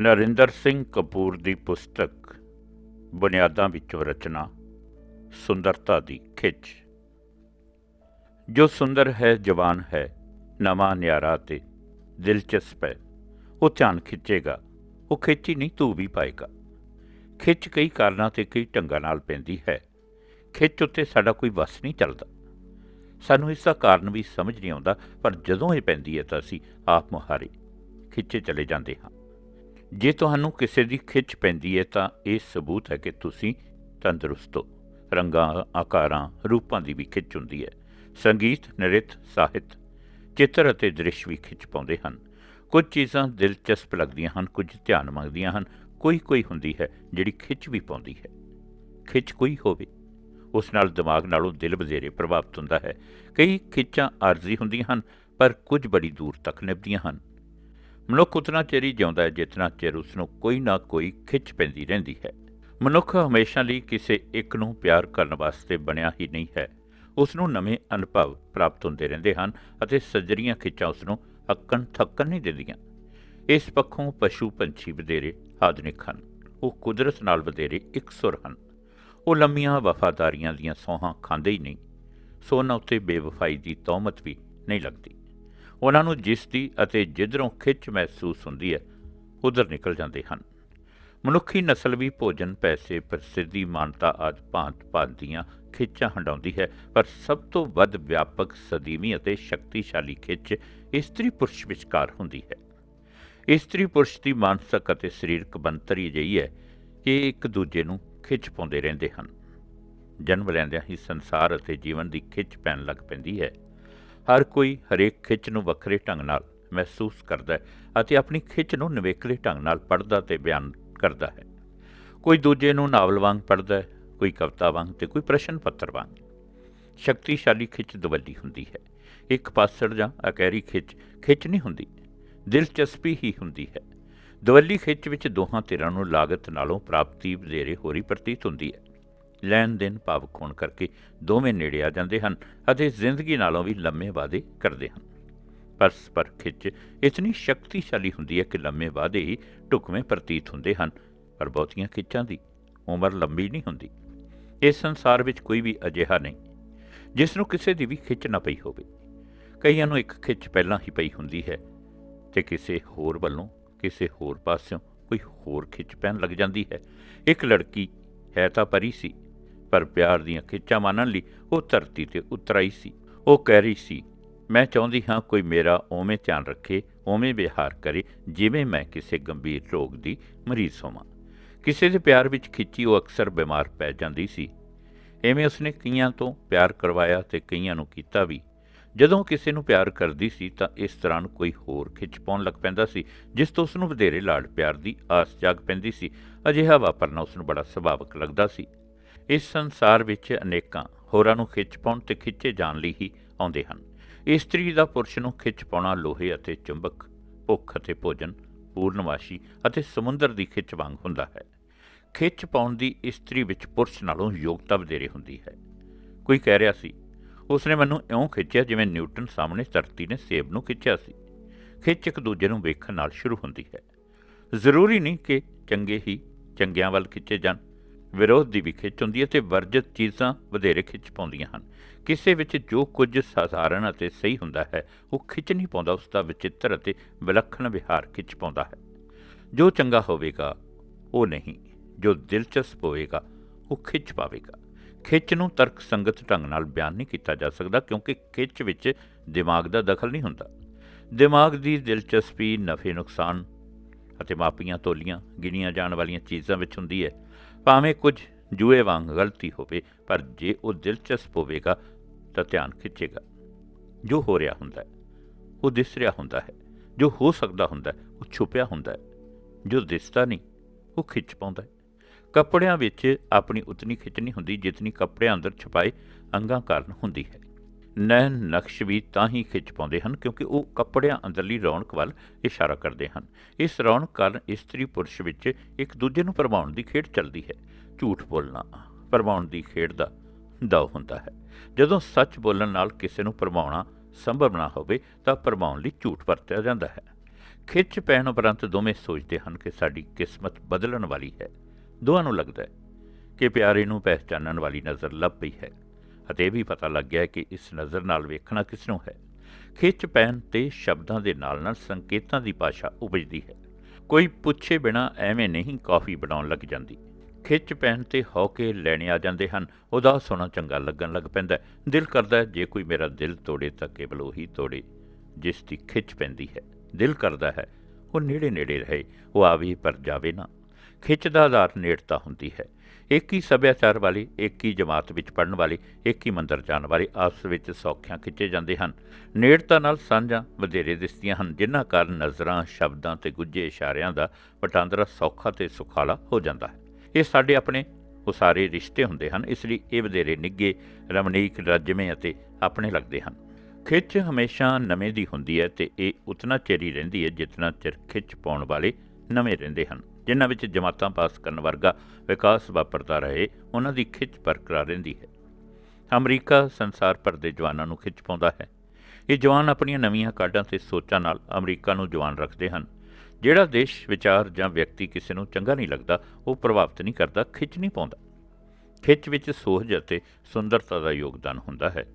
ਨਰਿੰਦਰ ਸਿੰਘ ਕਪੂਰ ਦੀ ਪੁਸਤਕ ਬੁਨਿਆਦਾਂ ਵਿੱਚੋਂ ਰਚਨਾ, ਸੁੰਦਰਤਾ ਦੀ ਖਿੱਚ। ਜੋ ਸੁੰਦਰ ਹੈ, ਜਵਾਨ ਹੈ, ਨਵਾਂ ਨਿਆਰਾ ਤੇ ਦਿਲਚਸਪ ਹੈ, ਉਹ ਧਿਆਨ ਖਿੱਚੇਗਾ, ਉਹ ਖਿੱਚੀ ਨਹੀਂ ਤੂੰ ਵੀ ਪਾਏਗਾ। ਖਿੱਚ ਕਈ ਕਾਰਨਾਂ ਤੇ ਕਈ ਢੰਗਾਂ ਨਾਲ ਪੈਂਦੀ ਹੈ। ਖਿੱਚ ਉੱਤੇ ਸਾਡਾ ਕੋਈ ਵਸ ਨਹੀਂ ਚੱਲਦਾ। ਸਾਨੂੰ ਇਸ ਦਾ ਕਾਰਨ ਵੀ ਸਮਝ ਨਹੀਂ ਆਉਂਦਾ, ਪਰ ਜਦੋਂ ਇਹ ਪੈਂਦੀ ਹੈ ਤਾਂ ਅਸੀਂ ਆਪ ਮੁਹਾਰੇ ਖਿੱਚੇ ਚਲੇ ਜਾਂਦੇ ਹਾਂ। ਜੇ ਤੁਹਾਨੂੰ ਕਿਸੇ ਦੀ ਖਿੱਚ ਪੈਂਦੀ ਹੈ ਤਾਂ ਇਹ ਸਬੂਤ ਹੈ ਕਿ ਤੁਸੀਂ ਤੰਦਰੁਸਤ ਹੋ। ਰੰਗਾਂ, ਆਕਾਰਾਂ, ਰੂਪਾਂ ਦੀ ਵੀ ਖਿੱਚ ਹੁੰਦੀ ਹੈ। ਸੰਗੀਤ, ਨ੍ਰਿਤ, ਸਾਹਿਤ, ਚਿੱਤਰ ਅਤੇ ਦ੍ਰਿਸ਼ ਵੀ ਖਿੱਚ ਪਾਉਂਦੇ ਹਨ। ਕੁਝ ਚੀਜ਼ਾਂ ਦਿਲਚਸਪ ਲੱਗਦੀਆਂ ਹਨ, ਕੁਝ ਧਿਆਨ ਮੰਗਦੀਆਂ ਹਨ। ਕੋਈ ਕੋਈ ਹੁੰਦੀ ਹੈ ਜਿਹੜੀ ਖਿੱਚ ਵੀ ਪਾਉਂਦੀ ਹੈ। ਖਿੱਚ ਕੋਈ ਹੋਵੇ, ਉਸ ਨਾਲ ਦਿਮਾਗ ਨਾਲੋਂ ਦਿਲ ਵਧੇਰੇ ਪ੍ਰਭਾਵਿਤ ਹੁੰਦਾ ਹੈ। ਕਈ ਖਿੱਚਾਂ ਆਰਜ਼ੀ ਹੁੰਦੀਆਂ ਹਨ, ਪਰ ਕੁਝ ਬੜੀ ਦੂਰ ਤੱਕ ਨਿਭਦੀਆਂ ਹਨ। ਮਨੁੱਖ ਉਤਨਾ ਚਿਰ ਹੀ ਜਿਉਂਦਾ ਹੈ ਜਿਤਨਾ ਚਿਰ ਉਸ ਨੂੰ ਕੋਈ ਨਾ ਕੋਈ ਖਿੱਚ ਪੈਂਦੀ ਰਹਿੰਦੀ ਹੈ। ਮਨੁੱਖ ਹਮੇਸ਼ਾ ਲਈ ਕਿਸੇ ਇੱਕ ਨੂੰ ਪਿਆਰ ਕਰਨ ਵਾਸਤੇ ਬਣਿਆ ਹੀ ਨਹੀਂ ਹੈ। ਉਸ ਨੂੰ ਨਵੇਂ ਅਨੁਭਵ ਪ੍ਰਾਪਤ ਹੁੰਦੇ ਰਹਿੰਦੇ ਹਨ ਅਤੇ ਸੱਜਰੀਆਂ ਖਿੱਚਾਂ ਉਸ ਨੂੰ ਅੱਕਣ ਥੱਕਣ ਨਹੀਂ ਦਿੰਦੀਆਂ। ਇਸ ਪੱਖੋਂ ਪਸ਼ੂ ਪੰਛੀ ਵਧੇਰੇ ਆਧੁਨਿਕ ਹਨ। ਉਹ ਕੁਦਰਤ ਨਾਲ ਵਧੇਰੇ ਇਕਸੁਰ ਹਨ। ਉਹ ਲੰਮੀਆਂ ਵਫਾਦਾਰੀਆਂ ਦੀਆਂ ਸੋਹਾਂ ਖਾਂਦੇ ਹੀ ਨਹੀਂ। ਸੋਨਾ ਉੱਤੇ ਬੇਵਫਾਈ ਦੀ ਤੌਮਤ ਵੀ ਨਹੀਂ ਲੱਗਦੀ। ਉਹਨਾਂ ਨੂੰ ਜਿਸ ਦੀ ਅਤੇ ਜਿੱਧਰੋਂ ਖਿੱਚ ਮਹਿਸੂਸ ਹੁੰਦੀ ਹੈ, ਉਧਰ ਨਿਕਲ ਜਾਂਦੇ ਹਨ। ਮਨੁੱਖੀ ਨਸਲ ਵੀ ਭੋਜਨ, ਪੈਸੇ, ਪ੍ਰਸਿੱਧੀ, ਮਾਨਤਾ ਆਦਿ ਭਾਂਤ ਭਾਂਤ ਦੀਆਂ ਖਿੱਚਾਂ ਹੰਡਾਉਂਦੀ ਹੈ, ਪਰ ਸਭ ਤੋਂ ਵੱਧ ਵਿਆਪਕ, ਸਦੀਵੀ ਅਤੇ ਸ਼ਕਤੀਸ਼ਾਲੀ ਖਿੱਚ ਇਸਤਰੀ ਪੁਰਸ਼ ਵਿਚਕਾਰ ਹੁੰਦੀ ਹੈ। ਇਸਤਰੀ ਪੁਰਸ਼ ਦੀ ਮਾਨਸਿਕ ਅਤੇ ਸਰੀਰਕ ਬਣਤਰ ਹੀ ਅਜਿਹੀ ਹੈ ਕਿ ਇੱਕ ਦੂਜੇ ਨੂੰ ਖਿੱਚ ਪਾਉਂਦੇ ਰਹਿੰਦੇ ਹਨ। ਜਨਮ ਲੈਂਦਿਆਂ ਹੀ ਸੰਸਾਰ ਅਤੇ ਜੀਵਨ ਦੀ ਖਿੱਚ ਪੈਣ ਲੱਗ ਪੈਂਦੀ ਹੈ। ਹਰ ਕੋਈ ਹਰੇਕ ਖਿੱਚ ਨੂੰ ਵੱਖਰੇ ਢੰਗ ਨਾਲ ਮਹਿਸੂਸ ਕਰਦਾ ਹੈ ਅਤੇ ਆਪਣੀ ਖਿੱਚ ਨੂੰ ਨਿਵੇਕਲੇ ਢੰਗ ਨਾਲ ਪੜ੍ਹਦਾ ਤੇ ਬਿਆਨ ਕਰਦਾ ਹੈ। ਕੋਈ ਦੂਜੇ ਨੂੰ ਨਾਵਲ ਵਾਂਗ ਪੜ੍ਹਦਾ ਹੈ, ਕੋਈ ਕਵਿਤਾ ਵਾਂਗ ਤੇ ਕੋਈ ਪ੍ਰਸ਼ਨ ਪੱਤਰ ਵਾਂਗ। ਸ਼ਕਤੀਸ਼ਾਲੀ ਖਿੱਚ ਦਵੱਲੀ ਹੁੰਦੀ ਹੈ। ਇੱਕ ਪਾਸੜ ਜਾਂ ਅਕੈਰੀ ਖਿੱਚ ਖਿੱਚ ਨਹੀਂ ਹੁੰਦੀ, ਦਿਲਚਸਪੀ ਹੀ ਹੁੰਦੀ ਹੈ। ਦਵੱਲੀ ਖਿੱਚ ਵਿੱਚ ਦੋਹਾਂ ਧਿਰਾਂ ਨੂੰ ਲਾਗਤ ਨਾਲੋਂ ਪ੍ਰਾਪਤੀ ਵਧੇਰੇ ਹੋਰੀ ਪ੍ਰਤੀਤ ਹੁੰਦੀ ਹੈ। ਲੈਣ ਦੇਣ ਭਾਵਕ ਹੋਣ ਕਰਕੇ ਦੋਵੇਂ ਨੇੜੇ ਆ ਜਾਂਦੇ ਹਨ ਅਤੇ ਜ਼ਿੰਦਗੀ ਨਾਲੋਂ ਵੀ ਲੰਮੇ ਵਾਅਦੇ ਕਰਦੇ ਹਨ। ਪਰਸਪਰ ਖਿੱਚ ਇਤਨੀ ਸ਼ਕਤੀਸ਼ਾਲੀ ਹੁੰਦੀ ਹੈ ਕਿ ਲੰਮੇ ਵਾਅਦੇ ਹੀ ਢੁਕਵੇਂ ਪ੍ਰਤੀਤ ਹੁੰਦੇ ਹਨ, ਪਰ ਬਹੁਤੀਆਂ ਖਿੱਚਾਂ ਦੀ ਉਮਰ ਲੰਬੀ ਨਹੀਂ ਹੁੰਦੀ। ਇਸ ਸੰਸਾਰ ਵਿੱਚ ਕੋਈ ਵੀ ਅਜਿਹਾ ਨਹੀਂ, ਜਿਸ ਨੂੰ ਕਿਸੇ ਦੀ ਵੀ ਖਿੱਚ ਨਾ ਪਈ ਹੋਵੇ। ਕਈਆਂ ਨੂੰ ਇੱਕ ਖਿੱਚ ਪਹਿਲਾਂ ਹੀ ਪਈ ਹੁੰਦੀ ਹੈ ਤੇ ਕਿਸੇ ਹੋਰ ਵੱਲੋਂ ਕਿਸੇ ਹੋਰ ਪਾਸਿਓਂ ਕੋਈ ਹੋਰ ਖਿੱਚ ਪੈਣ ਲੱਗ ਜਾਂਦੀ ਹੈ। ਇੱਕ ਲੜਕੀ ਹੈ ਤਾਂ ਪਰੀ ਸੀ ਪਰ ਪਿਆਰ ਦੀਆਂ ਖਿੱਚਾਂ ਮਾਨਣ ਲਈ ਉਹ ਧਰਤੀ ਤੇ ਉਤਰਾਈ ਸੀ। ਉਹ ਕਹਿ ਰਹੀ ਸੀ, ਮੈਂ ਚਾਹੁੰਦੀ ਹਾਂ ਕੋਈ ਮੇਰਾ ਓਵੇਂ ਧਿਆਨ ਰੱਖੇ ਓਵੇਂ ਵਿਹਾਰ ਕਰੇ, ਜਿਵੇਂ ਮੈਂ ਕਿਸੇ ਗੰਭੀਰ ਰੋਗ ਦੀ ਮਰੀਜ਼ ਹੋਵਾਂ। ਕਿਸੇ ਦੇ ਪਿਆਰ ਵਿੱਚ ਖਿੱਚੀ ਉਹ ਅਕਸਰ ਬਿਮਾਰ ਪੈ ਜਾਂਦੀ ਸੀ। ਐਵੇਂ ਉਸਨੇ ਕਈਆਂ ਤੋਂ ਪਿਆਰ ਕਰਵਾਇਆ ਤੇ ਕਈਆਂ ਨੂੰ ਕੀਤਾ ਵੀ। ਜਦੋਂ ਕਿਸੇ ਨੂੰ ਪਿਆਰ ਕਰਦੀ ਸੀ ਤਾਂ ਇਸ ਤਰ੍ਹਾਂ ਕੋਈ ਹੋਰ ਖਿੱਚ ਪਾਉਣ ਲੱਗ ਪੈਂਦਾ ਸੀ, ਜਿਸ ਤੋਂ ਉਸ ਨੂੰ ਵਧੇਰੇ ਲਾਡ ਪਿਆਰ ਦੀ ਆਸ ਜਾਗ ਪੈਂਦੀ ਸੀ। ਅਜਿਹਾ ਵਾਪਰਨਾ ਉਸ ਨੂੰ ਬੜਾ ਸੁਭਾਵਕ ਲੱਗਦਾ ਸੀ। ਇਸ ਸੰਸਾਰ ਵਿੱਚ ਅਨੇਕਾਂ ਹੋਰਾਂ ਨੂੰ ਖਿੱਚ ਪਾਉਣ ਤੇ ਖਿੱਚੇ ਜਾਣ ਲਈ ਹੀ ਆਉਂਦੇ ਹਨ। ਇਸਤਰੀ ਦਾ ਪੁਰਸ਼ ਨੂੰ ਖਿੱਚ ਪਾਉਣਾ ਲੋਹੇ ਅਤੇ ਚੁੰਬਕ, ਭੁੱਖ ਅਤੇ ਭੋਜਨ ਪੂਰਨਵਾਸ਼ੀ ਅਤੇ ਸਮੁੰਦਰ ਦੀ ਖਿੱਚ ਵਾਂਗ ਹੁੰਦਾ ਹੈ। ਖਿੱਚ ਪਾਉਣ ਦੀ ਇਸਤਰੀ ਵਿੱਚ ਪੁਰਸ਼ ਨਾਲੋਂ ਯੋਗਤਾ ਵਧੇਰੇ ਹੁੰਦੀ ਹੈ। ਕੋਈ ਕਹਿ ਰਿਹਾ ਸੀ, ਉਸਨੇ ਮੈਨੂੰ ਇਉਂ ਖਿੱਚਿਆ ਜਿਵੇਂ ਨਿਊਟਨ ਸਾਹਮਣੇ ਧਰਤੀ ਨੇ ਸੇਬ ਨੂੰ ਖਿੱਚਿਆ ਸੀ। ਖਿੱਚ ਇੱਕ ਦੂਜੇ ਨੂੰ ਵੇਖਣ ਨਾਲ ਸ਼ੁਰੂ ਹੁੰਦੀ ਹੈ। ਜ਼ਰੂਰੀ ਨਹੀਂ ਕਿ ਚੰਗੇ ਹੀ ਚੰਗਿਆਂ ਵੱਲ ਖਿੱਚੇ ਜਾਣ। ਵਿਰੋਧ ਦੀ ਵੀ ਖਿੱਚ ਹੁੰਦੀ ਹੈ ਤੇ ਵਰਜਿਤ ਚੀਜ਼ਾਂ ਵਧੇਰੇ ਖਿੱਚ ਪਾਉਂਦੀਆਂ ਹਨ। ਕਿਸੇ ਵਿੱਚ ਜੋ ਕੁਝ ਸਾਧਾਰਨ ਅਤੇ ਸਹੀ ਹੁੰਦਾ ਹੈ, ਉਹ ਖਿੱਚ ਨਹੀਂ ਪਾਉਂਦਾ, ਉਸ ਦਾ ਵਿਚਿੱਤਰ ਅਤੇ ਵਿਲੱਖਣ ਵਿਹਾਰ ਖਿੱਚ ਪਾਉਂਦਾ ਹੈ। ਜੋ ਚੰਗਾ ਹੋਵੇਗਾ, ਉਹ ਨਹੀਂ। ਜੋ ਦਿਲਚਸਪ ਹੋਵੇਗਾ, ਉਹ ਖਿੱਚ ਪਾਵੇਗਾ। ਖਿੱਚ ਨੂੰ ਤਰਕ ਸੰਗਤ ਢੰਗ ਨਾਲ ਬਿਆਨ ਨਹੀਂ ਕੀਤਾ ਜਾ ਸਕਦਾ, ਕਿਉਂਕਿ ਖਿੱਚ ਵਿੱਚ ਦਿਮਾਗ ਦਾ ਦਖਲ ਨਹੀਂ ਹੁੰਦਾ। ਦਿਮਾਗ ਦੀ ਦਿਲਚਸਪੀ, ਨਫੇ, ਨੁਕਸਾਨ ਅਤੇ ਮਾਪੀਆਂ, ਤੋਲੀਆਂ, ਗਿਣੀਆਂ ਜਾਣ ਵਾਲੀਆਂ ਚੀਜ਼ਾਂ ਵਿੱਚ ਹੁੰਦੀ ਹੈ। ਭਾਵੇਂ ਕੁਝ ਜੂਏ ਵਾਂਗ ਗਲਤੀ ਹੋਵੇ, ਪਰ ਜੇ ਉਹ ਦਿਲਚਸਪ ਹੋਵੇਗਾ ਤਾਂ ਧਿਆਨ ਖਿੱਚੇਗਾ। ਜੋ ਹੋ ਰਿਹਾ ਹੁੰਦਾ ਹੈ, ਉਹ ਦਿਸ ਰਿਹਾ ਹੁੰਦਾ ਹੈ। ਜੋ ਹੋ ਸਕਦਾ ਹੁੰਦਾ ਹੈ, ਉਹ ਛੁਪਿਆ ਹੁੰਦਾ ਹੈ। ਜੋ ਦਿਸਦਾ ਨਹੀਂ, ਉਹ ਖਿੱਚ ਪਾਉਂਦਾ ਹੈ। ਕੱਪੜਿਆਂ ਵਿੱਚ ਆਪਣੀ ਉਤਨੀ ਖਿੱਚ ਨਹੀਂ ਹੁੰਦੀ, ਜਿਤਨੀ ਕੱਪੜਿਆਂ ਅੰਦਰ ਛੁਪਾਏ ਅੰਗਾਂ ਕਾਰਨ ਹੁੰਦੀ ਹੈ। ਨੈਣ ਨਕਸ਼ ਵੀ ਤਾਂ ਹੀ ਖਿੱਚ ਪਾਉਂਦੇ ਹਨ, ਕਿਉਂਕਿ ਉਹ ਕੱਪੜਿਆਂ ਅੰਦਰਲੀ ਰੌਣਕ ਵੱਲ ਇਸ਼ਾਰਾ ਕਰਦੇ ਹਨ। ਇਸ ਰੌਣਕ ਕਾਰਨ ਇਸਤਰੀ ਪੁਰਸ਼ ਵਿੱਚ ਇੱਕ ਦੂਜੇ ਨੂੰ ਪ੍ਰਭਾਉਣ ਦੀ ਖੇਡ ਚੱਲਦੀ ਹੈ। ਝੂਠ ਬੋਲਣਾ ਪ੍ਰਭਾਉਣ ਦੀ ਖੇਡ ਦਾ ਦਾਅ ਹੁੰਦਾ ਹੈ। ਜਦੋਂ ਸੱਚ ਬੋਲਣ ਨਾਲ ਕਿਸੇ ਨੂੰ ਪ੍ਰਭਾਉਣਾ ਸੰਭਵ ਨਾ ਹੋਵੇ, ਤਾਂ ਪ੍ਰਭਾਉਣ ਲਈ ਝੂਠ ਵਰਤਿਆ ਜਾਂਦਾ ਹੈ। ਖਿੱਚ ਪੈਣ ਉਪਰੰਤ ਦੋਵੇਂ ਸੋਚਦੇ ਹਨ ਕਿ ਸਾਡੀ ਕਿਸਮਤ ਬਦਲਣ ਵਾਲੀ ਹੈ। ਦੋਹਾਂ ਨੂੰ ਲੱਗਦਾ ਹੈ ਕਿ ਪਿਆਰੇ ਨੂੰ ਪਹਿਚਾਨਣ ਵਾਲੀ ਨਜ਼ਰ ਲੱਭ ਪਈ ਹੈ। ਅਤੇ ਇਹ ਵੀ ਪਤਾ ਲੱਗ ਗਿਆ ਕਿ ਇਸ ਨਜ਼ਰ ਨਾਲ ਵੇਖਣਾ ਕਿਸ ਨੂੰ ਹੈ। ਖਿੱਚ ਪੈਣ ਤੇ ਸ਼ਬਦਾਂ ਦੇ ਨਾਲ ਨਾਲ ਸੰਕੇਤਾਂ ਦੀ ਭਾਸ਼ਾ ਉਪਜਦੀ ਹੈ। ਕੋਈ ਪੁੱਛੇ ਬਿਨਾ ਐਵੇਂ ਨਹੀਂ ਕਾਫੀ ਬਣਾਉਣ ਲੱਗ ਜਾਂਦੀ। ਖਿੱਚ ਪੈਣ ਤੇ ਹੌਕੇ ਲੈਣੇ ਆ ਜਾਂਦੇ ਹਨ। ਉਦਾਸ ਸੋਨਾ ਚੰਗਾ ਲੱਗਣ ਲੱਗ ਪੈਂਦਾ ਦਿਲ ਕਰਦਾ ਜੇ ਕੋਈ ਮੇਰਾ ਦਿਲ ਤੋੜੇ ਤਾਂ ਕੇਵਲ ਉਹੀ ਤੋੜੇ ਜਿਸ ਦੀ ਖਿੱਚ ਪੈਂਦੀ ਹੈ। ਦਿਲ ਕਰਦਾ ਹੈ, ਉਹ ਨੇੜੇ ਨੇੜੇ ਰਹੇ, ਉਹ ਆਵੇ ਪਰ ਜਾਵੇ ਨਾ। ਖਿੱਚ ਦਾ ਆਧਾਰ ਨੇੜਤਾ ਹੁੰਦੀ ਹੈ। ਇੱਕ ਹੀ ਸੱਭਿਆਚਾਰ ਵਾਲੇ, ਇੱਕ ਹੀ ਜਮਾਤ ਵਿੱਚ ਪੜਨ ਵਾਲੇ, ਇੱਕ ਹੀ ਮੰਦਰ ਜਾਣ ਵਾਲੇ ਆਪਸ ਵਿੱਚ ਸੌਖਿਆਂ ਖਿੱਚੇ ਜਾਂਦੇ ਹਨ। ਨੇੜਤਾ ਨਾਲ ਸਾਂਝਾਂ ਵਧੇਰੇ ਦਿਸਦੀਆਂ ਹਨ, ਜਿਨ੍ਹਾਂ ਕਾਰਨ ਨਜ਼ਰਾਂ, ਸ਼ਬਦਾਂ ਤੇ ਗੁੱਝੇ ਇਸ਼ਾਰਿਆਂ ਦਾ ਵਟਾਂਦਰਾ ਸੌਖਾ ਤੇ ਸੁਖਾਲਾ ਹੋ ਜਾਂਦਾ ਹੈ। ਇਹ ਸਾਡੇ ਆਪਣੇ ਉਸਾਰੇ ਰਿਸ਼ਤੇ ਹੁੰਦੇ ਹਨ, ਇਸ ਲਈ ਇਹ ਵਧੇਰੇ ਨਿੱਗੇ ਰਮਣੀਕ, ਰੱਜਵੇਂ ਅਤੇ ਆਪਣੇ ਲੱਗਦੇ ਹਨ। ਖਿੱਚ ਹਮੇਸ਼ਾ ਨਵੇਂ ਦੀ ਹੁੰਦੀ ਹੈ ਤੇ ਇਹ ਉਤਨਾ ਚਿਰ ਰਹਿੰਦੀ ਹੈ ਜਿਤਨਾ ਚਿਰ ਖਿੱਚ ਪਾਉਣ ਵਾਲੇ ਨਵੇਂ ਰਹਿੰਦੇ ਹਨ, ਜਿਨ੍ਹਾਂ ਵਿੱਚ ਜਮਾਤਾਂ ਪਾਸ ਕਰਨ ਵਰਗਾ ਵਿਕਾਸ ਵਾਪਰਦਾ ਰਹੇ, ਉਹਨਾਂ ਦੀ ਖਿੱਚ ਬਰਕਰਾਰ ਰਹਿੰਦੀ ਹੈ। ਅਮਰੀਕਾ ਸੰਸਾਰ ਭਰ ਦੇ ਜਵਾਨਾਂ ਨੂੰ ਖਿੱਚ ਪਾਉਂਦਾ ਹੈ। ਇਹ ਜਵਾਨ ਆਪਣੀਆਂ ਨਵੀਆਂ ਕਾਢਾਂ ਤੇ ਸੋਚਾਂ ਨਾਲ ਅਮਰੀਕਾ ਨੂੰ ਜਵਾਨ ਰੱਖਦੇ ਹਨ। ਜਿਹੜਾ ਦੇਸ਼, ਵਿਚਾਰ ਜਾਂ ਵਿਅਕਤੀ ਕਿਸੇ ਨੂੰ ਚੰਗਾ ਨਹੀਂ ਲੱਗਦਾ, ਉਹ ਪ੍ਰਭਾਵਿਤ ਨਹੀਂ ਕਰਦਾ, ਖਿੱਚ ਨਹੀਂ ਪਾਉਂਦਾ। ਖਿੱਚ ਵਿੱਚ ਸੋਹਜ ਅਤੇ ਸੁੰਦਰਤਾ ਦਾ ਯੋਗਦਾਨ ਹੁੰਦਾ ਹੈ।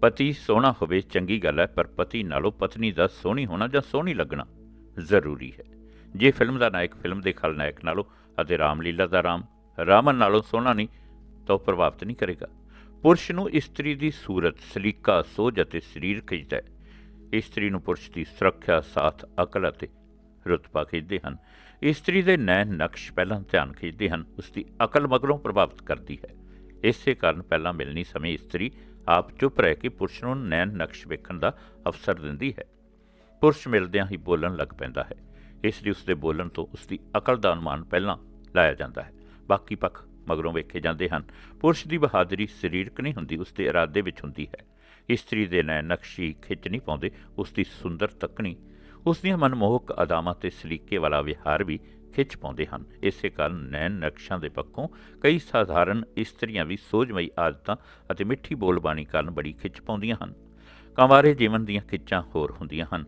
ਪਤੀ ਸੋਹਣਾ ਹੋਵੇ ਚੰਗੀ ਗੱਲ ਹੈ, ਪਰ ਪਤੀ ਨਾਲੋਂ ਪਤਨੀ ਦਾ ਸੋਹਣੀ ਹੋਣਾ ਜਾਂ ਸੋਹਣੀ ਲੱਗਣਾ ਜ਼ਰੂਰੀ ਹੈ। ਜੇ ਫਿਲਮ ਦਾ ਨਾਇਕ ਫਿਲਮ ਦੇ ਖਲਨਾਇਕ ਨਾਲੋਂ ਅਤੇ ਰਾਮਲੀਲਾ ਦਾ ਰਾਮ, ਰਾਮਨ ਨਾਲੋਂ ਸੋਹਣਾ ਨਹੀਂ, ਤਾਂ ਉਹ ਪ੍ਰਭਾਵਿਤ ਨਹੀਂ ਕਰੇਗਾ। ਪੁਰਸ਼ ਨੂੰ ਇਸਤਰੀ ਦੀ ਸੂਰਤ ਸਲੀਕਾ ਸੋਝ ਅਤੇ ਸਰੀਰ ਖਿੱਚਦਾ ਹੈ। ਇਸਤਰੀ ਨੂੰ ਪੁਰਸ਼ ਦੀ ਸੁਰੱਖਿਆ, ਸਾਥ, ਅਕਲ ਅਤੇ ਰੁਤਬਾ ਖਿੱਚਦੇ ਹਨ। ਇਸਤਰੀ ਦੇ ਨੈਣ ਨਕਸ਼ ਪਹਿਲਾਂ ਧਿਆਨ ਖਿੱਚਦੇ ਹਨ, ਉਸ ਦੀ ਅਕਲ ਮਗਰੋਂ ਪ੍ਰਭਾਵਿਤ ਕਰਦੀ ਹੈ। ਇਸੇ ਕਾਰਨ ਪਹਿਲਾਂ ਮਿਲਣੀ ਸਮੇਂ ਇਸਤਰੀ ਆਪ ਚੁੱਪ ਰਹਿ ਕੇ ਪੁਰਸ਼ ਨੂੰ ਨੈਣ ਨਕਸ਼ ਵੇਖਣ ਦਾ ਅਵਸਰ ਦਿੰਦੀ ਹੈ। ਪੁਰਸ਼ ਮਿਲਦਿਆਂ ਹੀ ਬੋਲਣ ਲੱਗ ਪੈਂਦਾ ਹੈ ਇਸ ਲਈ ਉਸ ਦੇ ਬੋਲਣ ਤੋਂ ਉਸ ਦੀ ਅਕਲ ਦਾ ਅਨੁਮਾਨ ਪਹਿਲਾਂ ਲਾਇਆ ਜਾਂਦਾ ਹੈ। ਬਾਕੀ ਪੱਖ ਮਗਰੋਂ ਵੇਖੇ ਜਾਂਦੇ ਹਨ। ਪੁਰਸ਼ ਦੀ ਬਹਾਦਰੀ ਸਰੀਰਕ ਨਹੀਂ ਹੁੰਦੀ ਉਸ ਦੇ ਇਰਾਦੇ ਵਿੱਚ ਹੁੰਦੀ ਹੈ। ਇਸਤਰੀ ਦੇ ਨੈਣ ਨਕਸ਼ੀ ਖਿੱਚ ਨਹੀਂ ਪਾਉਂਦੇ ਉਸ ਦੀ ਸੁੰਦਰ ਤੱਕਣੀ ਉਸ ਦੀਆਂ ਮਨਮੋਹਕ ਅਦਾਵਾਂ ਤੇ ਸਲੀਕੇ ਵਾਲਾ ਵਿਹਾਰ ਵੀ ਖਿੱਚ ਪਾਉਂਦੇ ਹਨ। ਇਸੇ ਕਾਰਨ ਨੈਣ ਨਕਸ਼ਾਂ ਦੇ ਪੱਖੋਂ ਕਈ ਸਾਧਾਰਨ ਇਸਤਰੀਆਂ ਵੀ ਸੋਝਮਈ ਆਦਤਾਂ ਅਤੇ ਮਿੱਠੀ ਬੋਲਬਾਣੀ ਕਾਰਨ ਬੜੀ ਖਿੱਚ ਪਾਉਂਦੀਆਂ ਹਨ। ਕੰਵਾਰੇ ਜੀਵਨ ਦੀਆਂ ਖਿੱਚਾਂ ਹੋਰ ਹੁੰਦੀਆਂ ਹਨ,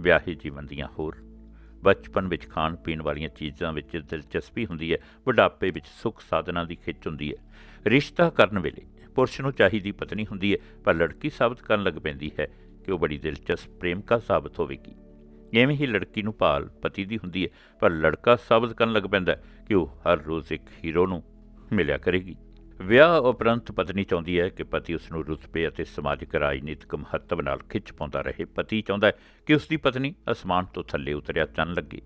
ਵਿਆਹੇ ਜੀਵਨ ਦੀਆਂ ਹੋਰ ਬਚਪਨ ਵਿੱਚ ਖਾਣ ਪੀਣ ਵਾਲੀਆਂ ਚੀਜ਼ਾਂ ਵਿੱਚ ਦਿਲਚਸਪੀ ਹੁੰਦੀ ਹੈ, ਬੁਢਾਪੇ ਵਿੱਚ ਸੁੱਖ ਸਾਧਨਾਂ ਦੀ ਖਿੱਚ ਹੁੰਦੀ ਹੈ। ਰਿਸ਼ਤਾ ਕਰਨ ਵੇਲੇ ਪੁਰਸ਼ ਨੂੰ ਚਾਹੀਦੀ ਪਤਨੀ ਹੁੰਦੀ ਹੈ, ਪਰ ਲੜਕੀ ਸਾਬਤ ਕਰਨ ਲੱਗ ਪੈਂਦੀ ਹੈ ਕਿ ਉਹ ਬੜੀ ਦਿਲਚਸਪ ਪ੍ਰੇਮਿਕਾ ਸਾਬਤ ਹੋਵੇਗੀ। ਐਵੇਂ ਹੀ ਲੜਕੀ ਨੂੰ ਭਾਲ ਪਤੀ ਦੀ ਹੁੰਦੀ ਹੈ, ਪਰ ਲੜਕਾ ਸਾਬਤ ਕਰਨ ਲੱਗ ਪੈਂਦਾ ਕਿ ਉਹ ਹਰ ਰੋਜ਼ ਇੱਕ ਹੀਰੋ ਨੂੰ ਮਿਲਿਆ ਕਰੇਗੀ। ਵਿਆਹ ਉਪਰੰਤ ਪਤਨੀ ਚਾਹੁੰਦੀ ਹੈ ਕਿ ਪਤੀ ਉਸ ਨੂੰ ਰੁਤਬੇ ਅਤੇ ਸਮਾਜਿਕ ਰਾਜਨੀਤਿਕ ਮਹੱਤਵ ਨਾਲ ਖਿੱਚ ਪਾਉਂਦਾ ਰਹੇ। ਪਤੀ ਚਾਹੁੰਦਾ ਹੈ ਕਿ ਉਸ ਦੀ ਪਤਨੀ ਅਸਮਾਨ ਤੋਂ ਥੱਲੇ ਉਤਰਿਆ ਚੰਨ ਲੱਗੇ।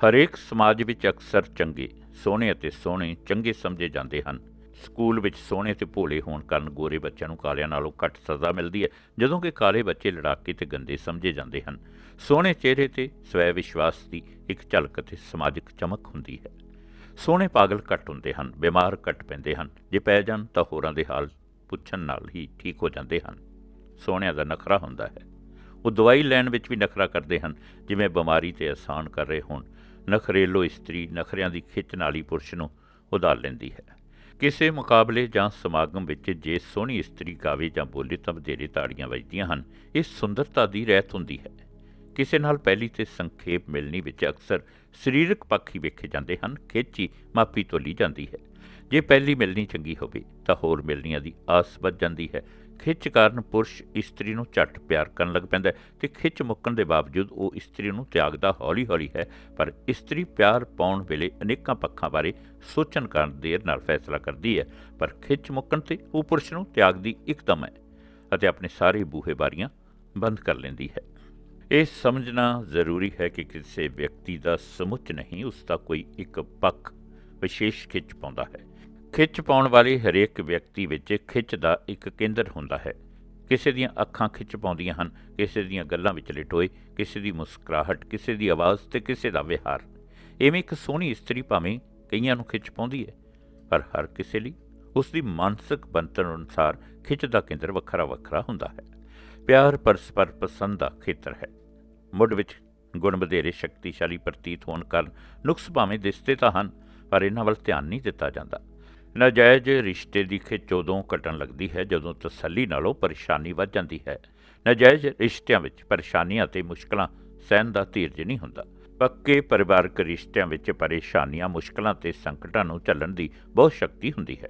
ਹਰੇਕ ਸਮਾਜ ਵਿੱਚ ਅਕਸਰ ਚੰਗੇ, ਸੋਹਣੇ ਅਤੇ ਸੋਹਣੇ ਚੰਗੇ ਸਮਝੇ ਜਾਂਦੇ ਹਨ। ਸਕੂਲ ਵਿੱਚ ਸੋਹਣੇ ਤੇ ਭੋਲੇ ਹੋਣ ਕਾਰਨ ਗੋਰੇ ਬੱਚਿਆਂ ਨੂੰ ਕਾਲਿਆਂ ਨਾਲੋਂ ਘੱਟ ਸਜ਼ਾ ਮਿਲਦੀ ਹੈ, ਜਦੋਂ ਕਿ ਕਾਲੇ ਬੱਚੇ ਲੜਾਕੇ ਤੇ ਗੰਦੇ ਸਮਝੇ ਜਾਂਦੇ ਹਨ। ਸੋਹਣੇ ਚਿਹਰੇ ਤੇ ਸਵੈ ਵਿਸ਼ਵਾਸ ਦੀ ਇੱਕ ਝਲਕ ਅਤੇ ਸਮਾਜਿਕ ਚਮਕ ਹੁੰਦੀ ਹੈ। ਸੋਹਣੇ ਪਾਗਲ ਘੱਟ ਹੁੰਦੇ ਹਨ, ਬਿਮਾਰ ਘੱਟ ਪੈਂਦੇ ਹਨ। ਜੇ ਪੈ ਜਾਣ ਤਾਂ ਹੋਰਾਂ ਦੇ ਹਾਲ ਪੁੱਛਣ ਨਾਲ ਹੀ ਠੀਕ ਹੋ ਜਾਂਦੇ ਹਨ। ਸੋਹਣਿਆਂ ਦਾ ਨਖਰਾ ਹੁੰਦਾ ਹੈ। ਉਹ ਦਵਾਈ ਲੈਣ ਵਿੱਚ ਵੀ ਨਖਰਾ ਕਰਦੇ ਹਨ, ਜਿਵੇਂ ਬਿਮਾਰੀ ਤੇ ਆਸਾਨ ਕਰ ਰਹੇ ਹੋਣ। ਨਖਰੇਲੋ ਇਸਤਰੀ ਨਖਰਿਆਂ ਦੀ ਖਿੱਚ ਨਾਲ ਪੁਰਸ਼ ਨੂੰ ਉਧਾਰ ਲੈਂਦੀ ਹੈ। ਕਿਸੇ ਮੁਕਾਬਲੇ ਜਾਂ ਸਮਾਗਮ ਵਿੱਚ ਜੇ ਸੋਹਣੀ ਇਸਤਰੀ ਗਾਵੇ ਜਾਂ ਬੋਲੇ ਤਾਂ ਵਧੇਰੇ ਤਾੜੀਆਂ ਵੱਜਦੀਆਂ ਹਨ। ਇਹ ਸੁੰਦਰਤਾ ਦੀ ਰਹਿਤ ਹੁੰਦੀ ਹੈ। ਕਿਸੇ ਨਾਲ ਪਹਿਲੀ ਤੇ ਸੰਖੇਪ ਮਿਲਣੀ ਵਿੱਚ ਅਕਸਰ ਸਰੀਰਕ ਪੱਖ ਹੀ ਵੇਖੇ ਜਾਂਦੇ ਹਨ, ਖੇਚੀ ਮਾਪੀ ਤੋਲੀ ਜਾਂਦੀ ਹੈ। ਜੇ ਪਹਿਲੀ ਮਿਲਣੀ ਚੰਗੀ ਹੋਵੇ, ਤਾਂ ਹੋਰ ਮਿਲਣੀਆਂ ਦੀ ਆਸ ਵੱਧ ਜਾਂਦੀ ਹੈ। ਖਿੱਚ ਕਾਰਨ ਪੁਰਸ਼ ਇਸਤਰੀ ਨੂੰ ਝੱਟ ਪਿਆਰ ਕਰਨ ਲੱਗ ਪੈਂਦਾ ਹੈ ਤੇ ਖਿੱਚ ਮੁੱਕਣ ਦੇ ਬਾਵਜੂਦ ਉਹ ਇਸਤਰੀ ਨੂੰ ਤਿਆਗਦਾ ਹੌਲੀ-ਹੌਲੀ ਹੈ, ਪਰ ਇਸਤਰੀ ਪਿਆਰ ਪਾਉਣ ਵੇਲੇ ਅਨੇਕਾਂ ਪੱਖਾਂ ਬਾਰੇ ਸੋਚਣ ਕਾਰਨ ਦੇਰ ਨਾਲ ਫੈਸਲਾ ਕਰਦੀ ਹੈ, ਪਰ ਖਿੱਚ ਮੁੱਕਣ ਤੇ ਉਹ ਪੁਰਸ਼ ਨੂੰ ਤਿਆਗਦੀ ਇੱਕਦਮ ਹੈ ਅਤੇ ਆਪਣੇ ਸਾਰੇ ਬੂਹੇ ਬਾਰੀਆਂ ਬੰਦ ਕਰ ਲੈਂਦੀ ਹੈ। ਇਹ ਸਮਝਣਾ ਜ਼ਰੂਰੀ ਹੈ ਕਿ ਕਿਸੇ ਵਿਅਕਤੀ ਦਾ ਸਮੁੱਚ ਨਹੀਂ, ਉਸ ਦਾ ਕੋਈ ਇੱਕ ਪੱਖ ਵਿਸ਼ੇਸ਼ ਖਿੱਚ ਪਾਉਂਦਾ ਹੈ। ਖਿੱਚ ਪਾਉਣ ਵਾਲੇ ਹਰੇਕ ਵਿਅਕਤੀ ਵਿੱਚ ਖਿੱਚ ਦਾ ਇੱਕ ਕੇਂਦਰ ਹੁੰਦਾ ਹੈ। ਕਿਸੇ ਦੀਆਂ ਅੱਖਾਂ ਖਿੱਚ ਪਾਉਂਦੀਆਂ ਹਨ, ਕਿਸੇ ਦੀਆਂ ਗੱਲਾਂ ਵਿੱਚ ਲਟੋਏ, ਕਿਸੇ ਦੀ ਮੁਸਕਰਾਹਟ, ਕਿਸੇ ਦੀ ਆਵਾਜ਼ ਤੇ ਕਿਸੇ ਦਾ ਵਿਹਾਰ। ਐਵੇਂ ਇੱਕ ਸੋਹਣੀ ਇਸਤਰੀ ਭਾਵੇਂ ਕਈਆਂ ਨੂੰ ਖਿੱਚ ਪਾਉਂਦੀ ਹੈ, ਪਰ ਹਰ ਕਿਸੇ ਲਈ ਉਸ ਦੀ ਮਾਨਸਿਕ ਬਣਤਰ ਅਨੁਸਾਰ ਖਿੱਚ ਦਾ ਕੇਂਦਰ ਵੱਖਰਾ ਵੱਖਰਾ ਹੁੰਦਾ ਹੈ। ਪਿਆਰ ਪਰਸਪਰ ਪਸੰਦ ਦਾ ਖੇਤਰ ਹੈ। ਮੁੱਢ ਵਿੱਚ ਗੁਣ ਵਧੇਰੇ ਸ਼ਕਤੀਸ਼ਾਲੀ ਪ੍ਰਤੀਤ ਹੋਣ ਕਾਰਨ ਨੁਕਸ ਭਾਵੇਂ ਦਿਸਦੇ ਤਾਂ ਹਨ, ਪਰ ਇਹਨਾਂ ਵੱਲ ਧਿਆਨ ਨਹੀਂ ਦਿੱਤਾ ਜਾਂਦਾ। ਨਾਜਾਇਜ਼ ਰਿਸ਼ਤੇ ਦੀ ਖਿੱਚ ਉਦੋਂ ਘਟਣ ਲੱਗਦੀ ਹੈ ਜਦੋਂ ਤਸੱਲੀ ਨਾਲੋਂ ਪਰੇਸ਼ਾਨੀ ਵੱਧ ਜਾਂਦੀ ਹੈ। ਨਾਜਾਇਜ਼ ਰਿਸ਼ਤਿਆਂ ਵਿੱਚ ਪਰੇਸ਼ਾਨੀਆਂ ਅਤੇ ਮੁਸ਼ਕਲਾਂ ਸਹਿਣ ਦਾ ਧੀਰਜ ਨਹੀਂ ਹੁੰਦਾ। ਪੱਕੇ ਪਰਿਵਾਰਕ ਰਿਸ਼ਤਿਆਂ ਵਿੱਚ ਪਰੇਸ਼ਾਨੀਆਂ, ਮੁਸ਼ਕਲਾਂ ਤੇ ਸੰਕਟਾਂ ਨੂੰ ਝੱਲਣ ਦੀ ਬਹੁਤ ਸ਼ਕਤੀ ਹੁੰਦੀ ਹੈ।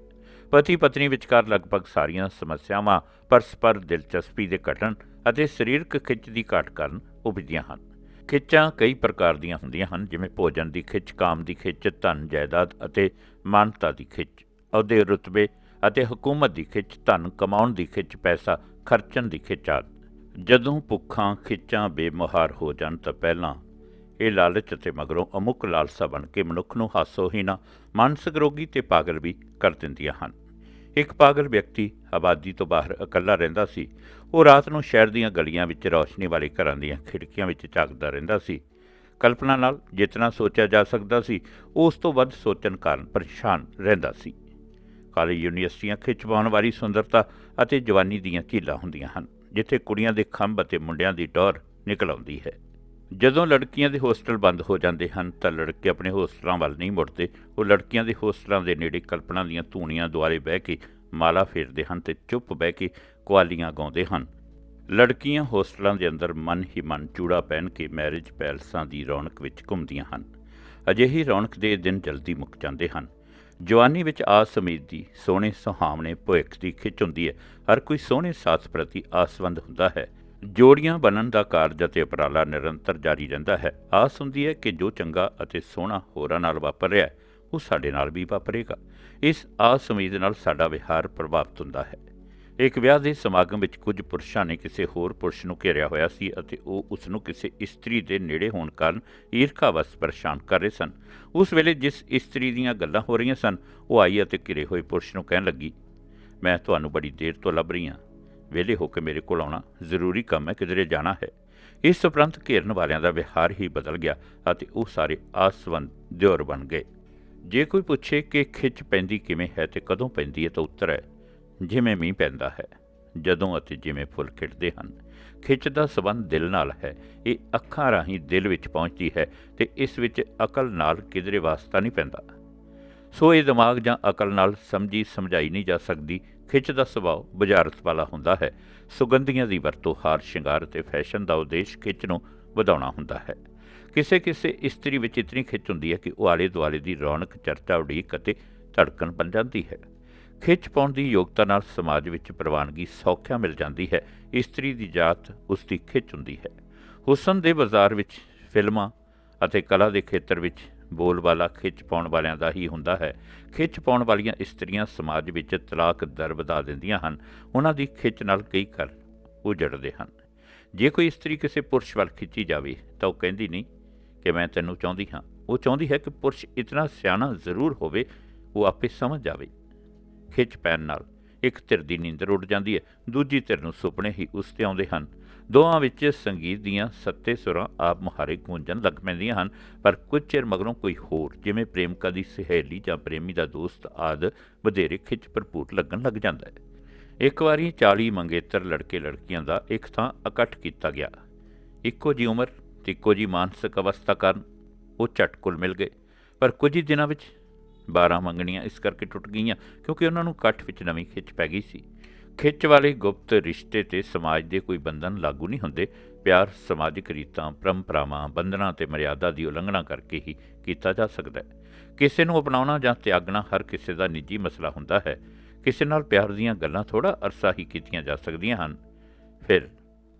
ਪਤੀ ਪਤਨੀ ਵਿਚਕਾਰ ਲਗਭਗ ਸਾਰੀਆਂ ਸਮੱਸਿਆਵਾਂ ਪਰਸਪਰ ਦਿਲਚਸਪੀ ਦੇ ਘਟਣ ਅਤੇ ਸਰੀਰਕ ਖਿੱਚ ਦੀ ਘਾਟ ਕਾਰਨ ਉਪਜੀਆਂ ਹਨ। ਖਿੱਚਾਂ ਕਈ ਪ੍ਰਕਾਰ ਦੀਆਂ ਹੁੰਦੀਆਂ ਹਨ, ਜਿਵੇਂ ਭੋਜਨ ਦੀ ਖਿੱਚ, ਕਾਮ ਦੀ ਖਿੱਚ, ਧਨ, ਜਾਇਦਾਦ ਅਤੇ ਮਾਨਤਾ ਦੀ ਖਿੱਚ, ਅਹੁਦੇ, ਰੁਤਬੇ ਅਤੇ ਹਕੂਮਤ ਦੀ ਖਿੱਚ, ਧਨ ਕਮਾਉਣ ਦੀ ਖਿੱਚ, ਪੈਸਾ ਖਰਚਣ ਦੀ ਖਿੱਚ ਆਦਿ। ਜਦੋਂ ਭੁੱਖਾਂ ਖਿੱਚਾਂ ਬੇਮੁਹਾਰ ਹੋ ਜਾਣ ਤਾਂ ਪਹਿਲਾਂ ਇਹ ਲਾਲਚ ਅਤੇ ਮਗਰੋਂ ਅਮੁੱਕ ਲਾਲਸਾ ਬਣ ਕੇ ਮਨੁੱਖ ਨੂੰ ਹਾਸੋਹੀਣਾ, ਮਾਨਸਿਕ ਰੋਗੀ ਤੇ ਪਾਗਲ ਵੀ ਕਰ ਦਿੰਦੀਆਂ ਹਨ। ਇੱਕ ਪਾਗਲ ਵਿਅਕਤੀ ਆਬਾਦੀ ਤੋਂ ਬਾਹਰ ਇਕੱਲਾ ਰਹਿੰਦਾ ਸੀ। ਉਹ ਰਾਤ ਨੂੰ ਸ਼ਹਿਰ ਦੀਆਂ ਗਲੀਆਂ ਵਿੱਚ ਰੌਸ਼ਨੀ ਵਾਲੇ ਘਰਾਂ ਦੀਆਂ ਖਿੜਕੀਆਂ ਵਿੱਚ ਝਾਕਦਾ ਰਹਿੰਦਾ ਸੀ। ਕਲਪਨਾ ਨਾਲ ਜਿਤਨਾ ਸੋਚਿਆ ਜਾ ਸਕਦਾ ਸੀ, ਉਸ ਤੋਂ ਵੱਧ ਸੋਚਣ ਕਾਰਨ ਪਰੇਸ਼ਾਨ ਰਹਿੰਦਾ ਸੀ। ਕਾਲਜ ਯੂਨੀਵਰਸਿਟੀਆਂ ਖਿੱਚਵਾਉਣ ਵਾਲੀ ਸੁੰਦਰਤਾ ਅਤੇ ਜਵਾਨੀ ਦੀਆਂ ਝੀਲਾਂ ਹੁੰਦੀਆਂ ਹਨ, ਜਿੱਥੇ ਕੁੜੀਆਂ ਦੇ ਖੰਭ ਅਤੇ ਮੁੰਡਿਆਂ ਦੀ ਡੋਰ ਨਿਕਲ ਆਉਂਦੀ ਹੈ। ਜਦੋਂ ਲੜਕੀਆਂ ਦੇ ਹੋਸਟਲ ਬੰਦ ਹੋ ਜਾਂਦੇ ਹਨ ਤਾਂ ਲੜਕੇ ਆਪਣੇ ਹੋਸਟਲਾਂ ਵੱਲ ਨਹੀਂ ਮੁੜਦੇ। ਉਹ ਲੜਕੀਆਂ ਦੇ ਹੋਸਟਲਾਂ ਦੇ ਨੇੜੇ ਕਲਪਨਾ ਦੀਆਂ ਧੂਣੀਆਂ ਦੁਆਲੇ ਬਹਿ ਕੇ ਮਾਲਾ ਫੇਰਦੇ ਹਨ ਤੇ ਚੁੱਪ ਬਹਿ ਕੇ ਕੁਆਲੀਆਂ ਗਾਉਂਦੇ ਹਨ। ਲੜਕੀਆਂ ਹੋਸਟਲਾਂ ਦੇ ਅੰਦਰ ਮਨ ਹੀ ਮਨ ਚੂੜਾ ਪਹਿਨ ਕੇ ਮੈਰਿਜ ਪੈਲਸਾਂ ਦੀ ਰੌਣਕ ਵਿੱਚ ਘੁੰਮਦੀਆਂ ਹਨ। ਅਜਿਹੀ ਰੌਣਕ ਦੇ ਦਿਨ ਜਲਦੀ ਮੁੱਕ ਜਾਂਦੇ ਹਨ। ਜਵਾਨੀ ਵਿੱਚ ਆਸ ਉਮੀਦ ਦੀ ਸੋਹਣੇ ਸੁਹਾਵਣੇ ਭਵਿੱਖ ਦੀ ਖਿੱਚ ਹੁੰਦੀ ਹੈ। ਹਰ ਕੋਈ ਸੋਹਣੇ ਸਾਥ ਪ੍ਰਤੀ ਆਸਵੰਦ ਹੁੰਦਾ ਹੈ। ਜੋੜੀਆਂ ਬਣਨ ਦਾ ਕਾਰਜ ਅਤੇ ਉਪਰਾਲਾ ਨਿਰੰਤਰ ਜਾਰੀ ਰਹਿੰਦਾ ਹੈ। ਆਸ ਹੁੰਦੀ ਹੈ ਕਿ ਜੋ ਚੰਗਾ ਅਤੇ ਸੋਹਣਾ ਹੋਰਾਂ ਨਾਲ ਵਾਪਰ ਰਿਹਾ ਹੈ, ਉਹ ਸਾਡੇ ਨਾਲ ਵੀ ਵਾਪਰੇਗਾ। ਇਸ ਆਸ ਉਮੀਦ ਨਾਲ ਸਾਡਾ ਵਿਹਾਰ ਪ੍ਰਭਾਵਿਤ ਹੁੰਦਾ ਹੈ। ਇੱਕ ਵਿਆਹ ਦੇ ਸਮਾਗਮ ਵਿੱਚ ਕੁਝ ਪੁਰਸ਼ਾਂ ਨੇ ਕਿਸੇ ਹੋਰ ਪੁਰਸ਼ ਨੂੰ ਘੇਰਿਆ ਹੋਇਆ ਸੀ ਅਤੇ ਉਹ ਉਸ ਨੂੰ ਕਿਸੇ ਇਸਤਰੀ ਦੇ ਨੇੜੇ ਹੋਣ ਕਾਰਨ ਈਰਖਾਵਸ ਪਰੇਸ਼ਾਨ ਕਰ ਰਹੇ ਸਨ। ਉਸ ਵੇਲੇ ਜਿਸ ਇਸਤਰੀ ਦੀਆਂ ਗੱਲਾਂ ਹੋ ਰਹੀਆਂ ਸਨ ਉਹ ਆਈ ਅਤੇ ਘਿਰੇ ਹੋਏ ਪੁਰਸ਼ ਨੂੰ ਕਹਿਣ ਲੱਗੀ ਮੈਂ ਤੁਹਾਨੂੰ ਬੜੀ ਦੇਰ ਤੋਂ ਲੱਭ ਰਹੀ ਹਾਂ। ਵਿਹਲੇ ਹੋ ਕੇ ਮੇਰੇ ਕੋਲ ਆਉਣਾ ਜ਼ਰੂਰੀ ਕੰਮ ਹੈ, ਕਿਧਰੇ ਜਾਣਾ ਹੈ। ਇਸ ਉਪਰੰਤ ਘੇਰਨ ਵਾਲਿਆਂ ਦਾ ਵਿਹਾਰ ਹੀ ਬਦਲ ਗਿਆ ਅਤੇ ਉਹ ਸਾਰੇ ਆਸਵੰਦ ਦਿਓਰ ਬਣ ਗਏ। ਜੇ ਕੋਈ ਪੁੱਛੇ ਕਿ ਖਿੱਚ ਪੈਂਦੀ ਕਿਵੇਂ ਹੈ ਤੇ ਕਦੋਂ ਪੈਂਦੀ ਹੈ ਤਾਂ ਉੱਤਰ ਹੈ, ਜਿਵੇਂ ਮੀਂਹ ਪੈਂਦਾ ਹੈ, ਜਦੋਂ ਅਤੇ ਜਿਵੇਂ ਫੁੱਲ ਖਿੜਦੇ ਹਨ। ਖਿੱਚ ਦਾ ਸਬੰਧ ਦਿਲ ਨਾਲ ਹੈ, ਇਹ ਅੱਖਾਂ ਰਾਹੀਂ ਦਿਲ ਵਿੱਚ ਪਹੁੰਚਦੀ ਹੈ ਤੇ ਇਸ ਵਿੱਚ ਅਕਲ ਨਾਲ ਕਿਧਰੇ ਵਾਸਤਾ ਨਹੀਂ ਪੈਂਦਾ। ਸੋ ਇਹ ਦਿਮਾਗ ਜਾਂ ਅਕਲ ਨਾਲ ਸਮਝੀ ਸਮਝਾਈ ਨਹੀਂ ਜਾ ਸਕਦੀ ਖਿੱਚ ਦਾ ਸੁਭਾਅ ਬੁਝਾਰਤ ਵਾਲਾ ਹੁੰਦਾ ਹੈ। ਸੁਗੰਧੀਆਂ ਦੀ ਵਰਤੋਂ ਹਾਰ, ਸ਼ਿੰਗਾਰ ਤੇ ਫੈਸ਼ਨ ਦਾ ਉਦੇਸ਼ ਖਿੱਚ ਨੂੰ ਵਧਾਉਣਾ ਹੁੰਦਾ ਹੈ। ਕਿਸੇ ਕਿਸੇ ਇਸਤਰੀ ਵਿੱਚ ਇਤਨੀ ਖਿੱਚ ਹੁੰਦੀ ਹੈ ਕਿ ਉਹ ਆਲੇ ਦੁਆਲੇ ਦੀ ਰੌਣਕ, ਚਰਚਾ, ਉਡੀਕ ਅਤੇ ਧੜਕਣ ਬਣ ਜਾਂਦੀ ਹੈ। ਖਿੱਚ ਪਾਉਣ ਦੀ ਯੋਗਤਾ ਨਾਲ ਸਮਾਜ ਵਿੱਚ ਪ੍ਰਵਾਨਗੀ ਸੌਖਿਆ ਮਿਲ ਜਾਂਦੀ ਹੈ। ਇਸਤਰੀ ਦੀ ਜਾਤ ਉਸ ਦੀ ਖਿੱਚ ਹੁੰਦੀ ਹੈ। ਹੁਸਨ ਦੇ ਬਾਜ਼ਾਰ ਵਿੱਚ ਫਿਲਮਾਂ ਅਤੇ ਕਲਾ ਦੇ ਖੇਤਰ ਵਿੱਚ ਬੋਲਬਾਲਾ ਖਿੱਚ ਪਾਉਣ ਵਾਲਿਆਂ ਦਾ ਹੀ ਹੁੰਦਾ ਹੈ। ਖਿੱਚ ਪਾਉਣ ਵਾਲੀਆਂ ਇਸਤਰੀਆਂ ਸਮਾਜ ਵਿੱਚ ਤਲਾਕ ਦਰ ਵਧਾ ਦਿੰਦੀਆਂ ਹਨ। ਉਹਨਾਂ ਦੀ ਖਿੱਚ ਨਾਲ ਕਈ ਘਰ ਉਜੜਦੇ ਹਨ। ਜੇ ਕੋਈ ਇਸਤਰੀ ਕਿਸੇ ਪੁਰਸ਼ ਵੱਲ ਖਿੱਚੀ ਜਾਵੇ, ਤਾਂ ਉਹ ਕਹਿੰਦੀ ਨਹੀਂ ਕਿ ਮੈਂ ਤੈਨੂੰ ਚਾਹੁੰਦੀ ਹਾਂ। ਉਹ ਚਾਹੁੰਦੀ ਹੈ ਕਿ ਪੁਰਸ਼ ਇਤਨਾ ਸਿਆਣਾ ਜ਼ਰੂਰ ਹੋਵੇ, ਉਹ ਆਪੇ ਸਮਝ ਜਾਵੇ। ਖਿੱਚ ਪੈਣ ਨਾਲ ਇੱਕ ਧਿਰ ਦੀ ਨੀਂਦਰ ਉੱਡ ਜਾਂਦੀ ਹੈ। ਦੂਜੀ ਧਿਰ ਨੂੰ ਸੁਪਨੇ ਹੀ ਉਸ ਤੇ ਆਉਂਦੇ ਹਨ। ਦੋਹਾਂ ਵਿੱਚ ਸੰਗੀਤ ਦੀਆਂ ਸੱਤੇ ਸੁਰਾਂ ਆਪ ਮੁਹਾਰੇ ਗੂੰਜਣ ਲੱਗ ਪੈਂਦੀਆਂ ਹਨ, ਪਰ ਕੁਝ ਚਿਰ ਮਗਰੋਂ ਕੋਈ ਹੋਰ, ਜਿਵੇਂ ਪ੍ਰੇਮਿਕਾ ਦੀ ਸਹੇਲੀ ਜਾਂ ਪ੍ਰੇਮੀ ਦਾ ਦੋਸਤ ਆਦ, ਵਧੇਰੇ ਖਿੱਚ ਭਰਪੂਰ ਲੱਗਣ ਲੱਗ ਜਾਂਦਾ ਹੈ। ਇੱਕ ਵਾਰੀ 40 ਮੰਗੇਤਰ ਲੜਕੇ ਲੜਕੀਆਂ ਦਾ ਇੱਕ ਥਾਂ ਇਕੱਠ ਕੀਤਾ ਗਿਆ। ਇੱਕੋ ਜੀ ਉਮਰ ਤੇ ਇੱਕੋ ਜੀ ਮਾਨਸਿਕ ਅਵਸਥਾ ਕਾਰਨ ਉਹ ਝਟ ਕੁਲ ਮਿਲ ਗਏ। ਪਰ ਕੁਝ ਹੀ ਦਿਨਾਂ ਵਿੱਚ 12 ਮੰਗਣੀਆਂ ਇਸ ਕਰਕੇ ਟੁੱਟ ਗਈਆਂ, ਕਿਉਂਕਿ ਉਹਨਾਂ ਨੂੰ ਇਕੱਠ ਵਿੱਚ ਨਵੀਂ ਖਿੱਚ ਪੈ ਗਈ ਸੀ। ਖਿੱਚ ਵਾਲੇ ਗੁਪਤ ਰਿਸ਼ਤੇ ਤੇ ਸਮਾਜ ਦੇ ਕੋਈ ਬੰਧਨ ਲਾਗੂ ਨਹੀਂ ਹੁੰਦੇ। ਪਿਆਰ ਸਮਾਜਿਕ ਰੀਤਾਂ, ਪਰੰਪਰਾਵਾਂ, ਬੰਧਨਾਂ ਤੇ ਮਰਿਆਦਾ ਦੀ ਉਲੰਘਣਾ ਕਰਕੇ ਹੀ ਕੀਤਾ ਜਾ ਸਕਦਾ ਹੈ। ਕਿਸੇ ਨੂੰ ਅਪਣਾਉਣਾ ਜਾਂ ਤਿਆਗਣਾ ਹਰ ਕਿਸੇ ਦਾ ਨਿੱਜੀ ਮਸਲਾ ਹੁੰਦਾ ਹੈ। ਕਿਸੇ ਨਾਲ ਪਿਆਰ ਦੀਆਂ ਗੱਲਾਂ ਥੋੜਾ ਅਰਸਾ ਹੀ ਕੀਤੀਆਂ ਜਾ ਸਕਦੀਆਂ ਹਨ। ਫਿਰ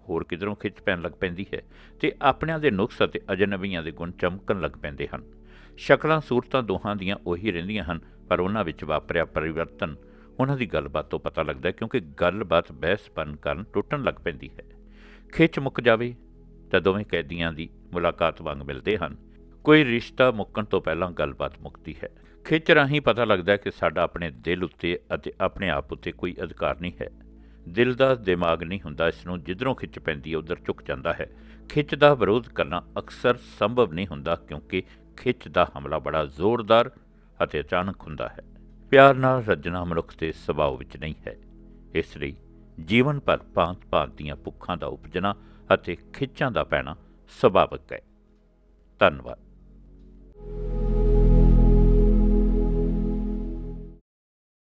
ਹੋਰ ਕਿਧਰੋਂ ਖਿੱਚ ਪੈਣ ਲੱਗ ਪੈਂਦੀ ਹੈ ਤੇ ਆਪਣਿਆਂ ਦੇ ਨੁਕਸ ਅਤੇ ਅਜਨਬੀਆਂ ਦੇ ਗੁਣ ਚਮਕਣ ਲੱਗ ਪੈਂਦੇ ਹਨ। ਸ਼ਕਲਾਂ, ਸੂਰਤਾਂ ਦੋਹਾਂ ਦੀਆਂ ਉਹੀ ਰਹਿੰਦੀਆਂ ਹਨ, ਪਰ ਉਹਨਾਂ ਵਿੱਚ ਵਾਪਰਿਆ ਪਰਿਵਰਤਨ ਉਹਨਾਂ ਦੀ ਗੱਲਬਾਤ ਤੋਂ ਪਤਾ ਲੱਗਦਾ ਹੈ ਕਿਉਂਕਿ ਗੱਲਬਾਤ ਬਹਿਸਪਨ ਕਾਰਨ ਟੁੱਟਣ ਲੱਗ ਪੈਂਦੀ ਹੈ। ਖਿੱਚ ਮੁੱਕ ਜਾਵੇ ਤਾਂ ਦੋਵੇਂ ਕੈਦੀਆਂ ਦੀ ਮੁਲਾਕਾਤ ਵਾਂਗ ਮਿਲਦੇ ਹਨ। ਕੋਈ ਰਿਸ਼ਤਾ ਮੁੱਕਣ ਤੋਂ ਪਹਿਲਾਂ ਗੱਲਬਾਤ ਮੁੱਕਦੀ ਹੈ। ਖਿੱਚ ਰਾਹੀਂ ਪਤਾ ਲੱਗਦਾ ਹੈ ਕਿ ਸਾਡਾ ਆਪਣੇ ਦਿਲ ਉੱਤੇ ਅਤੇ ਆਪਣੇ ਆਪ ਉੱਤੇ ਕੋਈ ਅਧਿਕਾਰ ਨਹੀਂ ਹੈ। ਦਿਲ ਦਾ ਦਿਮਾਗ ਨਹੀਂ ਹੁੰਦਾ, ਇਸ ਨੂੰ ਜਿੱਧਰੋਂ ਖਿੱਚ ਪੈਂਦੀ ਹੈ, ਉਧਰ ਝੁਕ ਜਾਂਦਾ ਹੈ। ਖਿੱਚ ਦਾ ਵਿਰੋਧ ਕਰਨਾ ਅਕਸਰ ਸੰਭਵ ਨਹੀਂ ਹੁੰਦਾ ਕਿਉਂਕਿ ਖਿੱਚ ਦਾ ਹਮਲਾ ਬੜਾ ਜ਼ੋਰਦਾਰ ਅਤੇ ਅਚਾਨਕ ਹੁੰਦਾ ਹੈ। ਪਿਆਰ ਨਾਲ ਰੱਜਣਾ ਮਨੁੱਖ ਦੇ ਸੁਭਾਅ ਵਿੱਚ ਨਹੀਂ ਹੈ। ਇਸ ਲਈ ਜੀਵਨ ਭਰ ਭਾਂਤ-ਭਾਂਤ ਦੀਆਂ ਭੁੱਖਾਂ ਦਾ ਉਪਜਣਾ ਅਤੇ ਖਿੱਚਾਂ ਦਾ ਪੈਣਾ ਸੁਭਾਵਿਕ ਹੈ। ਧੰਨਵਾਦ।